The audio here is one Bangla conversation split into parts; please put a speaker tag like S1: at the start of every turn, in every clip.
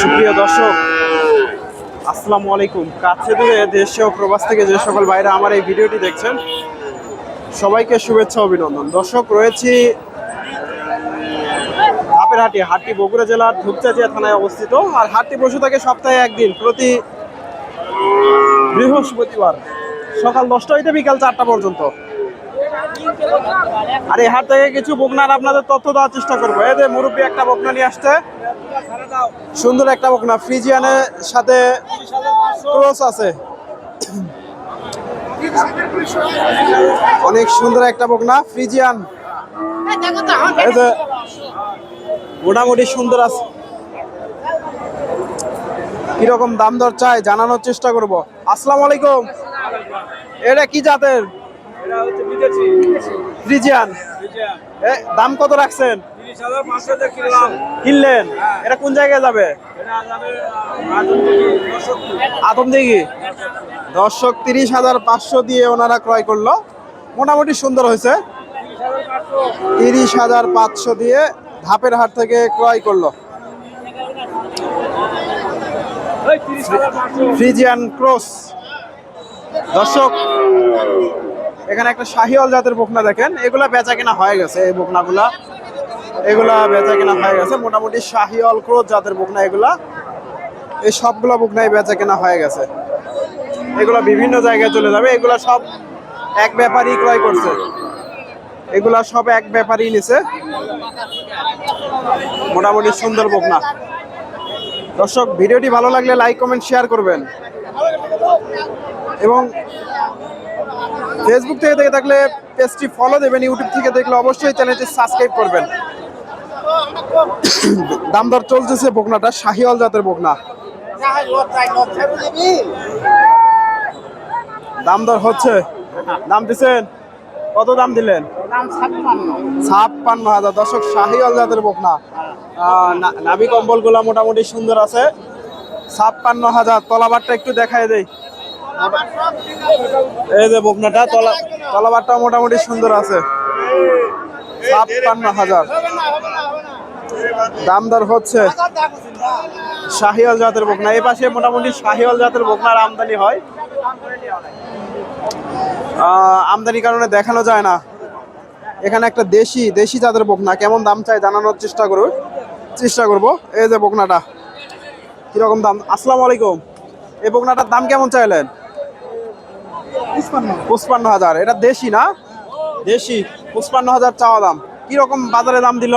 S1: সুপ্রিয় দর্শক, আসসালামু আলাইকুম। কাছে দূরে দেশে ও প্রবাস থেকে যে সকল বাইরে আমার এই ভিডিওটি দেখছেন, সবাইকে শুভেচ্ছা, অভিনন্দন। দর্শক, রয়েছি হাটের হাটি হাটটি বগুড়া জেলার ধূপচাচিয়া থানায় অবস্থিত। আর হাটটি বসে থাকে সপ্তাহে একদিন, প্রতি বৃহস্পতিবার, সকাল দশটা হইতে বিকাল চারটা পর্যন্ত। আর এই হাট থেকে কিছু বকনার আপনাদের তথ্য দেওয়ার চেষ্টা করব। এদের মুরব্বী একটা বকনা নিয়ে আসছে সুন্দর একটা বকনা। ফ্রিজিয়ানের সাথে ক্রস আছে। অনেক সুন্দর একটা বকনা ফ্রিজিয়ান। মোটামুটি সুন্দর আছে। কীরকম দাম দর চাই জানানোর চেষ্টা করব। আসসালামু আলাইকুম। এটা কি জাতের? ফ্রিজিয়ান। এ, দাম কত রাখছেন? কিনলেন? এটা কোন জায়গায় যাবে? আতম দিঘি দর্শক তিরিশ হাজার পাঁচশো দিয়ে ওনারা ক্রয় করল। মোটামুটি সুন্দর হয়েছে। তিরিশ হাজার পাঁচশো দিয়ে ধাপের হাট থেকে ক্রয় করল। Friesian cross. দর্শক এখানে একটা শাহিওয়াল জাতের বকনা দেখেন। এগুলা বেচা কেনা হয়ে গেছে এই বকনাগুলা। এগুলা বেচা কেনা হয়ে গেছে। মোটামুটি শাহিওয়াল ক্রোজ জাতের বকনা এগুলা, এই সবগুলা বকনাই বেচা কেনা হয়ে গেছে। এগুলা বিভিন্ন জায়গায় চলে যাবে। এগুলা সব এক ব্যাপারই ক্রয় করছে। এগুলা সব এক ব্যাপারই নিছে। মোটামুটি সুন্দর বকনা দর্শক, ভিডিওটি ভালো লাগলে লাইক, কমেন্ট, শেয়ার করবেন। এবং ফেসবুক থেকে দেখে থাকলে পেজটি ফলো দেবেন ইউটিউব থেকে দেখলে অবশ্যই চ্যানেলটি সাবস্ক্রাইব করবেন। দাম দর চলতেছে বকনাটা, শাহিওয়াল জাতের বকনা। দাম দর হচ্ছে, দাম দিছেন, কত দাম দিলেন? ছাপ্পান্ন হাজার। দর্শক, শাহিওয়াল জাতের বকনা। নাভি কম্বলগুলা মোটামুটি সুন্দর আছে। ছাপ্পান্ন হাজার, তলাবারটা একটু দেখাই দেই। এই যে বকনাটা, তলা তলাবারটা মোটামুটি সুন্দর আছে। ছাপ্পান্ন হাজার। দাম দর হচ্ছে শাহিওয়াল জাতের বকনা। এই পাশে মোটামুটি শাহিওয়াল জাতের বকনার আমদানি হয়। আহ, আমদানির কারণে দেখানো যায় না। এখানে একটা দেশি দেশি জাতের বকনা। কেমন দাম চাই জানানোর চেষ্টা করব চেষ্টা করব। এই যে বকনাটা কীরকম দাম? আসসালামু আলাইকুম। এই বকনাটার দাম কেমন চাইলেন? পঁচপান্ন হাজার। এটা দেশি না? দেশি পঁচপান্ন হাজার চাওয়া দাম। কীরকম বাজারে দাম দিল?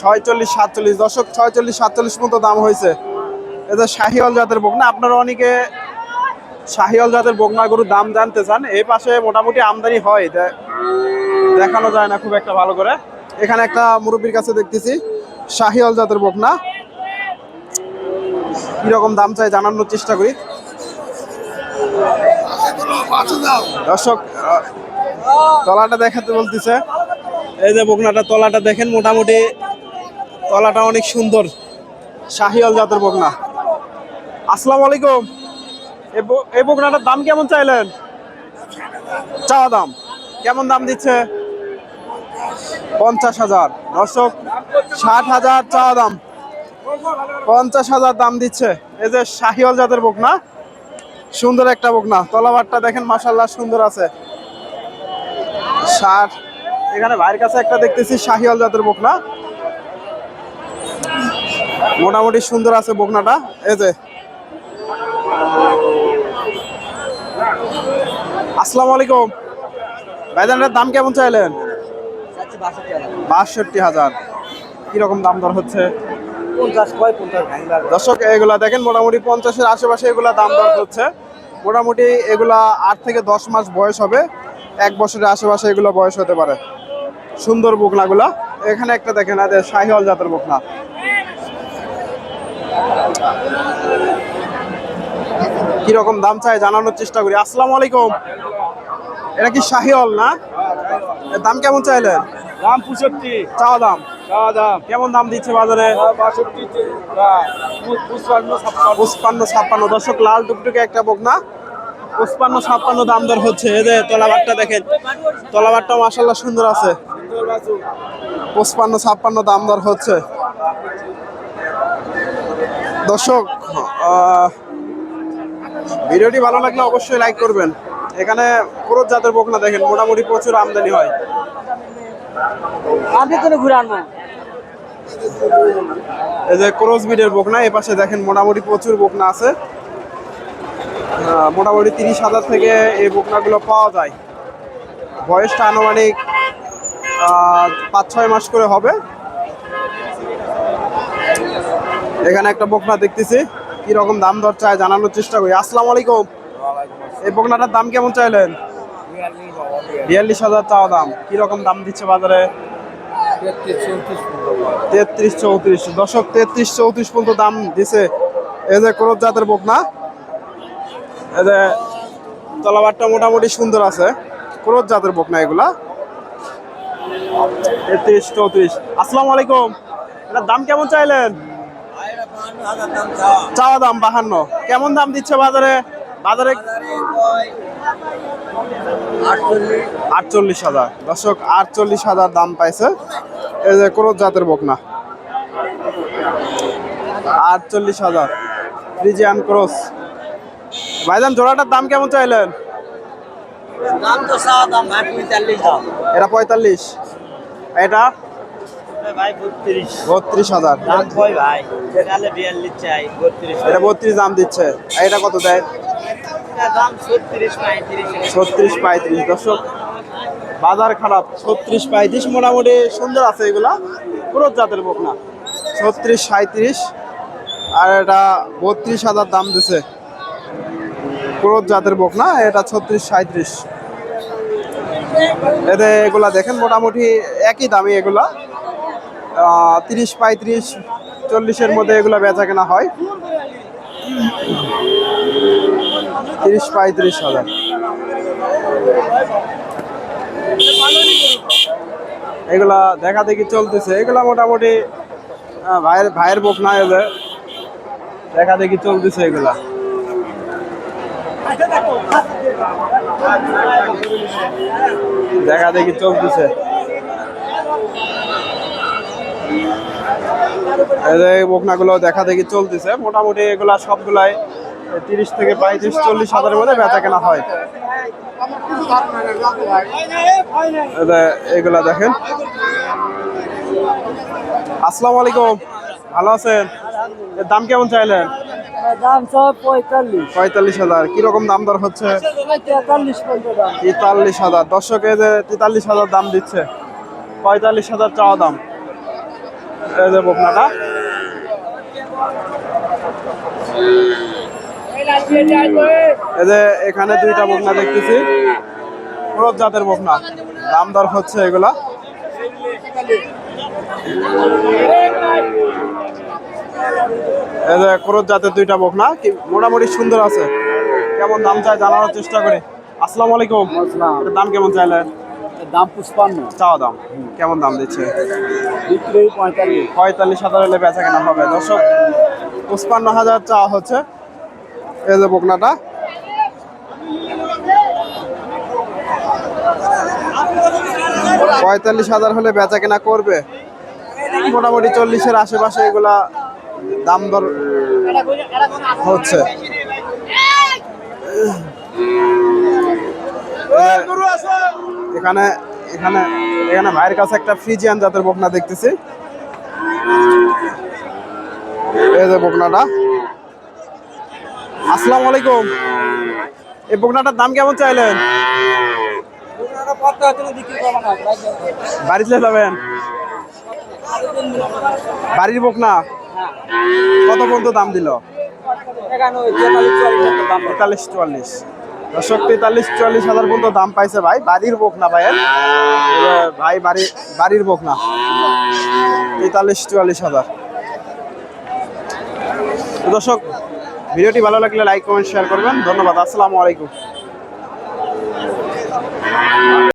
S1: ছয়চল্লিশ, সাতচল্লিশ। দশক ছয়চল্লিশ, সাতচল্লিশ মতো দাম হয়েছে। এটা শাহিওয়াল জাতের বকনা, আপনারা অনেকে শাহিওয়াল জাতের বকনা গরুর দাম জানতে চান এই পাশে মোটামুটি আমদানি হয়। দেখানো যায় না খুব একটা ভালো করে। এখানে একটা মুরব্বীর কাছে দেখতেছি, শাহিওয়াল জাতের বকনা। কীরকম দাম চাই জানানোর চেষ্টা করি। দর্শক তলাটা দেখাতে বলতেছে। এই যে বকনাটা, তলাটা দেখেন মোটামুটি। তলাটা অনেক সুন্দর। শাহিয়াল জাতের বকনা। আসসালামু আলাইকুম। এই বকনাটার দাম কেমন চাইলেন? চাওয়া দাম। কেমন দাম দিচ্ছে? পঞ্চাশ হাজার। দর্শক, ষাট হাজার চাওয়া দাম। পঞ্চাশ হাজার দাম দিচ্ছে। এই যে শাহিওয়াল জাতের বকনা। সুন্দর একটা বকনা। তলাবারটা দেখেন মাসাল্লাহ সুন্দর আছে। ষাট এখানে ভাইয়ের কাছে একটা দেখতেছি শাহিওয়াল জাতের বকনা। মোটামুটি সুন্দর আছে বকনাটা। এই যে। আসসালামু আলাইকুম। ভাইজানের দাম কেমন চাইলেন? বাষট্টি হাজার। কীরকম দাম দর হচ্ছে? দর্শক, এগুলা দেখেন, মোটামুটি পঞ্চাশের আশেপাশে এগুলা দাম দর হচ্ছে। মোটামুটি এগুলা আট থেকে দশ মাস বয়স হবে। এক বছরের আশেপাশে এগুলো বয়স হতে পারে। সুন্দর বকনাগুলা এখানে একটা দেখেন শাহিওয়াল জাতের বকনা কীরকম দাম চাই জানানোর চেষ্টা করি। আসসালামু আলাইকুম। এটা কি শাহিওয়াল না? দাম কেমন চাইলেন?
S2: দাম পঁয়ষট্টি।
S1: চাওয়া দাম?
S2: চাওয়া দাম।
S1: কেমন দাম দিচ্ছে বাজারে?
S2: পুষ্পান্ন ছাপ্পান্ন।
S1: পঁচপান্ন ছাপ্পান্ন। দর্শক লাল টুকটুকে একটা বকনা। পঁচপান্ন ছাপ্পান্ন দাম দর হচ্ছে। এই যে তলাবারটা দেখেন তলাবারটা মাসাল্লাহ সুন্দর আছে। পঁচপান্ন ছাপ্পান্ন দাম দর হচ্ছে। দর্শক ভিডিওটি ভালো লাগলে অবশ্যই লাইক করবেন। এখানে ক্রোধ জাতের বকনা দেখেন মোটামুটি প্রচুর আমদানি হয়।
S3: আমি তো ঘুরে আনব?
S1: এই যে ক্রোজ বিডের বকনা এ পাশে দেখেন মোটামুটি প্রচুর বকনা আছে। মোটামুটি তিরিশ হাজার থেকে এই বকনাগুলো পাওয়া যায়। বয়সটা আনুমানিক পাঁচ ছয় মাস করে হবে। এখানে একটা বকনা দেখতেছি কি রকম দাম দর চায় জানানোর চেষ্টা করি। আসসালামু আলাইকুম। এই বকনাটার দাম কেমন চাইলেন? বিয়াল্লিশ হাজার। চাওয়া দাম। কি রকম দাম দিচ্ছে বাজারে? তেত্রিশ চৌত্রিশ দশক তেত্রিশ চৌত্রিশ। পর্যন্ত দাম দিছে। এই যে ক্রোধ জাতের বকনা। যে তলাবারটা মোটামুটি সুন্দর আছে। ক্রোধ জাতের বকনা এগুলা। তেত্রিশ, চৌত্রিশ। আসসালামু আলাইকুম। এটার দাম কেমন চাইলেন? চাওয়া দাম বাহান্ন। কেমন দাম দিচ্ছে বাজারে? বাজারে আটচল্লিশ হাজার। দর্শক, আটচল্লিশ হাজার দাম পাইছে। এই যে ক্রোধ জাতের বকনা। আটচল্লিশ হাজার। ফ্রিজিয়ান ক্রস ভাইজান জোড়াটার দাম কেমন চাইলেন? এটা পঁয়তাল্লিশ। এটা?
S3: ভাই বত্রিশ।
S1: হাজার।
S3: দাম কই ভাই? তাহলে বিয়াল্লিশ চাই বত্রিশ
S1: এটা বত্রিশ দাম দিচ্ছে। এটা কত দেয়?
S3: দাম ছত্রিশ পঁয়ত্রিশ।
S1: দর্শক বাজার খারাপ। ছত্রিশ পঁয়ত্রিশ মোটামুটি সুন্দর আছে এগুলা। পুরো জাতের বকনা। ছত্রিশ সাঁত্রিশ আর এটা বত্রিশ হাজার দাম দিছে। পুরো জাতের বকনা, এটা ছত্রিশ সাঁত্রিশ এতে এগুলা দেখেন, মোটামুটি একই দামি এগুলা। তিরিশ পঁয়ত্রিশ, চল্লিশের মধ্যে এগুলা বেচা কেনা হয়। তিরিশ পঁয়ত্রিশ হাজার। এগুলা দেখা দেখি চলতেছে। এগুলা মোটামুটি ভাইয়ের ভাইয়ের বুক না এলে দেখা দেখি চলতেছে এগুলা। দেখা দেখি এই যে বকনাগুলো দেখা দেখি চলতেছে। মোটামুটি এগুলা সবগুলাই তিরিশ থেকে পঁয়ত্রিশ, চল্লিশ হাজারের মধ্যে বেচা কেনা হয়। এগুলা দেখেন। আসসালামু আলাইকুম। ভালো আছেন? দাম কেমন চাইলেন?
S3: দাম সব পঁয়তাল্লিশ।
S1: পঁয়তাল্লিশ হাজার। কীরকম দাম দর হচ্ছে?
S3: তেতাল্লিশ
S1: হাজার। দর্শকে যে তেতাল্লিশ হাজার দাম দিচ্ছে পঁয়তাল্লিশ হাজার চাওয়া দাম। এই যে বকনাটা এই যে এখানে দুইটা বকনা দেখতেছি। ক্রোধ জাতের বকনা দাম দর হচ্ছে এগুলা। এই যে ক্রোধ জাতের দুইটা বকনা কি মোটামুটি সুন্দর আছে। কেমন দাম চাই জানানোর চেষ্টা করি। আসসালামু আলাইকুম। এটার দাম কেমন চাইলেন
S3: দাম পুষ্পান্ন
S1: চাওয়া দাম। কেমন দাম দিচ্ছে?
S3: পঁয়তাল্লিশ।
S1: পঁয়তাল্লিশ হাজার হলে বেচা কেনা হবে। দর্শক পঁচপান্ন হাজার চাওয়া হচ্ছে। এই যে বকনাটা। পঁয়তাল্লিশ হাজার হলে বেচা কেনা করবে। মোটামুটি চল্লিশের আশেপাশে এগুলা দাম দর হচ্ছে। এখানে এখানে এখানে ভাইয়ের কাছে একটা ফ্রিজিয়ান জাতের বকনা দেখতেছি। এই যে বকনাটা। আসসালামু আলাইকুম। এই বকনাটার দাম কেমন চাইলেন? বাড়িতে যাবেন? বাড়ির বকনা? কত পর্যন্ত দাম দিল? তেতাল্লিশ চুয়াল্লিশ। দর্শক, তেতাল্লিশ চুয়াল্লিশ হাজার পর্যন্ত দাম পাইছে ভাই। বাড়ির বোক না ভাইয়ের? ভাই, বাড়ি, বাড়ির বোক না। তেতাল্লিশ চুয়াল্লিশ হাজার। দর্শক, ভিডিওটি ভালো লাগলে লাইক, কমেন্ট, শেয়ার করবেন। ধন্যবাদ, আসসালামু আলাইকুম।